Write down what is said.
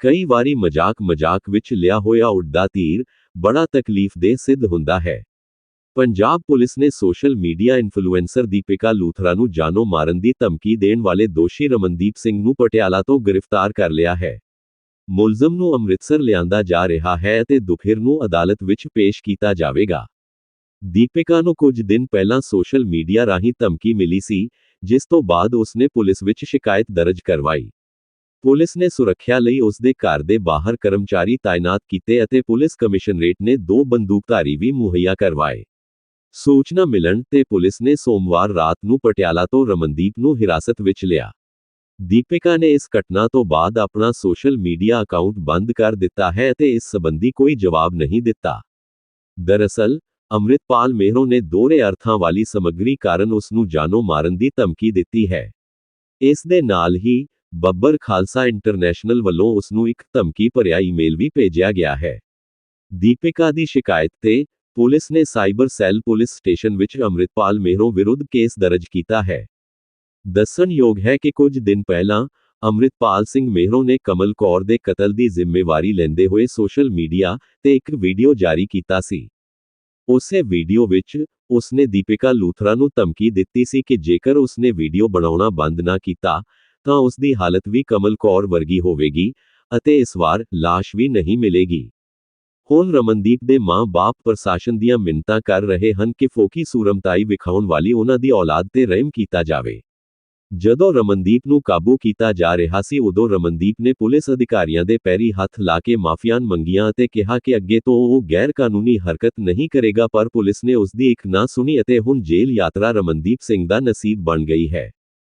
ਕਈ ਵਾਰੀ ਮਜ਼ਾਕ ਮਜ਼ਾਕ ਵਿੱਚ ਲਿਆ ਹੋਇਆ ਉੱਡਦਾ ਤੀਰ ਬੜਾ ਤਕਲੀਫਦੇਹ ਸਿੱਧ ਹੁੰਦਾ ਹੈ ਪੰਜਾਬ ਪੁਲਿਸ ਨੇ social media influencer Deepika Luthra ਨੂੰ ਜਾਨੋਂ ਮਾਰਨ ਦੀ ਧਮਕੀ ਦੇਣ ਵਾਲੇ ਦੋਸ਼ੀ ਰਮਨਦੀਪ ਸਿੰਘ ਨੂੰ ਪਟਿਆਲਾ ਤੋਂ ਗ੍ਰਿਫਤਾਰ ਕਰ ਲਿਆ ਹੈ ਮੁਲਜ਼ਮ ਨੂੰ ਅੰਮ੍ਰਿਤਸਰ ਲਿਆਂਦਾ ਜਾ ਰਿਹਾ ਹੈ ਅਤੇ ਦੁਪਹਿਰ ਨੂੰ ਅਦਾਲਤ ਵਿੱਚ ਪੇਸ਼ ਕੀਤਾ ਜਾਵੇਗਾ ਦੀਪਿਕਾ ਨੂੰ ਕੁਝ ਦਿਨ ਪਹਿਲਾਂ ਸੋਸ਼ਲ ਮੀਡੀਆ ਰਾਹੀਂ ਧਮਕੀ ਮਿਲੀ ਸੀ ਜਿਸ ਤੋਂ ਬਾਅਦ ਉਸਨੇ ਪੁਲਿਸ ਵਿੱਚ ਸ਼ਿਕਾਇਤ ਦਰਜ ਕਰਵਾਈ ਪੁਲਿਸ ਨੇ ਸੁਰੱਖਿਆ ਲਈ ਉਸ ਦੇ ਘਰ ਦੇ ਬਾਹਰ ਕਰਮਚਾਰੀ ਤਾਇਨਾਤ ਕੀਤੇ ਅਤੇ ਪੁਲਿਸ ਕਮਿਸ਼ਨਰੇਟ ਨੇ ਦੋ ਬੰਦੂਕਧਾਰੀ ਵੀ ਮੁਹੱਈਆ ਕਰਵਾਏ ਸੂਚਨਾ ਮਿਲਣ ਤੇ ਪੁਲਿਸ ਨੇ ਸੋਮਵਾਰ ਰਾਤ ਨੂੰ ਪਟਿਆਲਾ ਤੋਂ ਰਮਨਦੀਪ ਨੂੰ ਹਿਰਾਸਤ ਵਿੱਚ ਲਿਆ ਦੀਪਿਕਾ ਨੇ ਇਸ ਘਟਨਾ ਤੋਂ ਬਾਅਦ ਆਪਣਾ ਸੋਸ਼ਲ ਮੀਡੀਆ ਅਕਾਊਂਟ ਬੰਦ ਕਰ ਦਿੱਤਾ ਹੈ ਅਤੇ ਇਸ ਸੰਬੰਧੀ ਕੋਈ ਜਵਾਬ ਨਹੀਂ ਦਿੱਤਾ ਦਰਅਸਲ ਅੰਮ੍ਰਿਤਪਾਲ ਮਹਿਰੋ ਨੇ ਦੋਹਰੇ ਅਰਥਾਂ ਵਾਲੀ ਸਮੱਗਰੀ ਕਾਰਨ ਉਸ ਨੂੰ ਜਾਨੋਂ ਮਾਰਨ ਦੀ ਧਮਕੀ ਦਿੱਤੀ ਹੈ ਇਸ ਦੇ ਨਾਲ ਹੀ ਬੱਬਰ ਖਾਲਸਾ ਇੰਟਰਨੈਸ਼ਨਲ ਵੱਲੋਂ ਉਸ ਨੂੰ ਇੱਕ ਧਮਕੀ ਭਰਿਆ ਈਮੇਲ ਵੀ ਭੇਜਿਆ ਗਿਆ ਹੈ ਦੀਪਿਕਾ ਦੀ ਸ਼ਿਕਾਇਤ ਤੇ ਪੁਲਿਸ ਨੇ ਸਾਈਬਰ ਸੈੱਲ ਪੁਲਿਸ ਸਟੇਸ਼ਨ ਵਿੱਚ ਅੰਮ੍ਰਿਤਪਾਲ ਮਹਿਰੋ ਵਿਰੁੱਧ ਕੇਸ ਦਰਜ ਕੀਤਾ ਹੈ ਦੱਸਣਯੋਗ ਹੈ ਕਿ ਕੁਝ ਦਿਨ ਪਹਿਲਾਂ ਅੰਮ੍ਰਿਤਪਾਲ ਸਿੰਘ ਮਹਿਰੋ ਨੇ ਕਮਲ ਕੌਰ ਦੇ ਕਤਲ ਦੀ ਜ਼ਿੰਮੇਵਾਰੀ ਲੈਂਦੇ ਹੋਏ ਸੋਸ਼ਲ ਮੀਡੀਆ ਤੇ ਇੱਕ ਵੀਡੀਓ ਜਾਰੀ ਕੀਤਾ ਸੀ ਉਸੇ ਵੀਡੀਓ ਵਿੱਚ ਉਸਨੇ ਦੀਪਿਕਾ ਲੂਥਰਾ ਨੂੰ ਧਮਕੀ ਦਿੱਤੀ ਸੀ ਕਿ ਜੇਕਰ ਉਸਨੇ ਵੀਡੀਓ ਬਣਾਉਣਾ ਬੰਦ ਨਾ ਕੀਤਾ ਤਾਂ ਉਸ ਦੀ ਹਾਲਤ ਵੀ ਕਮਲ ਕੌਰ ਵਰਗੀ ਹੋਵੇਗੀ ਅਤੇ ਇਸ ਵਾਰ ਲਾਸ਼ ਵੀ ਨਹੀਂ ਮਿਲੇਗੀ ਹੁਣ ਰਮਨਦੀਪ ਦੇ ਮਾਂ-ਬਾਪ ਪ੍ਰਸ਼ਾਸਨ ਦੀਆਂ ਮਿੰਨਤਾਂ ਕਰ ਰਹੇ ਹਨ ਕਿ ਫੋਕੀ ਸੂਰਮਤਾਈ ਵਿਖਾਉਣ ਵਾਲੀ ਉਹਨਾਂ ਦੀ ਔਲਾਦ ਤੇ ਰਹਿਮ ਕੀਤਾ ਜਾਵੇ ਜਦੋਂ ਰਮਨਦੀਪ ਨੂੰ ਕਾਬੂ ਕੀਤਾ ਜਾ ਰਿਹਾ ਸੀ ਉਦੋਂ ਰਮਨਦੀਪ ਨੇ ਪੁਲਿਸ ਅਧਿਕਾਰੀਆਂ ਦੇ ਪੈਰੀ ਹੱਥ ਲਾ ਕੇ ਮਾਫੀਆਂ ਮੰਗੀਆਂ ਅਤੇ ਕਿਹਾ ਕਿ ਅੱਗੇ ਤੋਂ ਉਹ ਗੈਰ ਕਾਨੂੰਨੀ ਹਰਕਤ ਨਹੀਂ ਕਰੇਗਾ ਪਰ ਪੁਲਿਸ ਨੇ ਉਸ ਦੀ ਇੱਕ ਨਾ ਸੁਣੀ ਅਤੇ ਹੁਣ ਜੇਲ੍ਹ ਯਾਤਰਾ ਰਮਨਦੀਪ ਸਿੰਘ ਦਾ ਨਸੀਬ ਬਣ ਗਈ ਹੈ